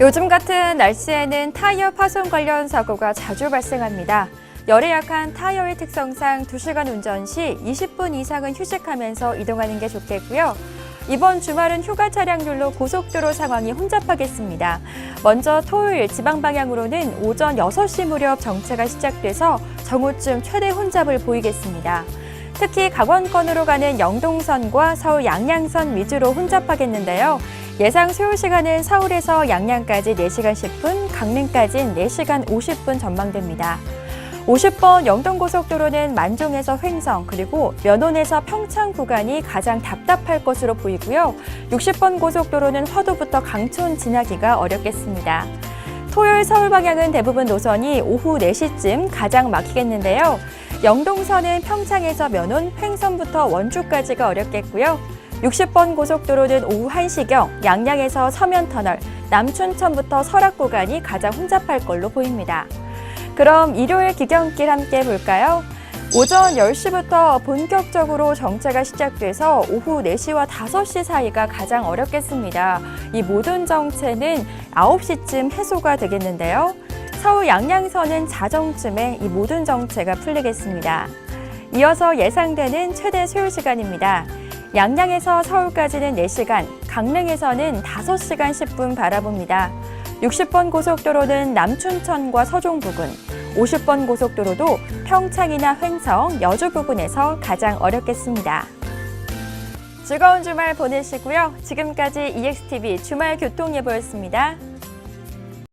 요즘 같은 날씨에는 타이어 파손 관련 사고가 자주 발생합니다. 열에 약한 타이어의 특성상 2시간 운전 시 20분 이상은 휴식하면서 이동하는 게 좋겠고요. 이번 주말은 휴가 차량들로 고속도로 상황이 혼잡하겠습니다. 먼저 토요일 지방 방향으로는 오전 6시 무렵 정체가 시작돼서 정오쯤 최대 혼잡을 보이겠습니다. 특히 강원권으로 가는 영동선과 서울 양양선 위주로 혼잡하겠는데요. 예상 소요 시간은 서울에서 양양까지 4시간 10분, 강릉까지는 4시간 50분 전망됩니다. 50번 영동고속도로는 만종에서 횡성 그리고 면원에서 평창 구간이 가장 답답할 것으로 보이고요. 60번 고속도로는 화도부터 강촌 지나기가 어렵겠습니다. 토요일 서울 방향은 대부분 노선이 오후 4시쯤 가장 막히겠는데요. 영동선은 평창에서 면원, 횡성부터 원주까지가 어렵겠고요. 60번 고속도로는 오후 1시경 양양에서 서면터널, 남춘천부터 설악 구간이 가장 혼잡할 걸로 보입니다. 그럼 일요일 기경길 함께 볼까요? 오전 10시부터 본격적으로 정체가 시작돼서 오후 4시와 5시 사이가 가장 어렵겠습니다. 이 모든 정체는 9시쯤 해소가 되겠는데요. 서울 양양선은 자정쯤에 이 모든 정체가 풀리겠습니다. 이어서 예상되는 최대 소요 시간입니다. 양양에서 서울까지는 4시간, 강릉에서는 5시간 10분 바라봅니다. 60번 고속도로는 남춘천과 서종 부근, 50번 고속도로도 평창이나 횡성, 여주 부근에서 가장 어렵겠습니다. 즐거운 주말 보내시고요. 지금까지 EXTV 주말 교통예보였습니다.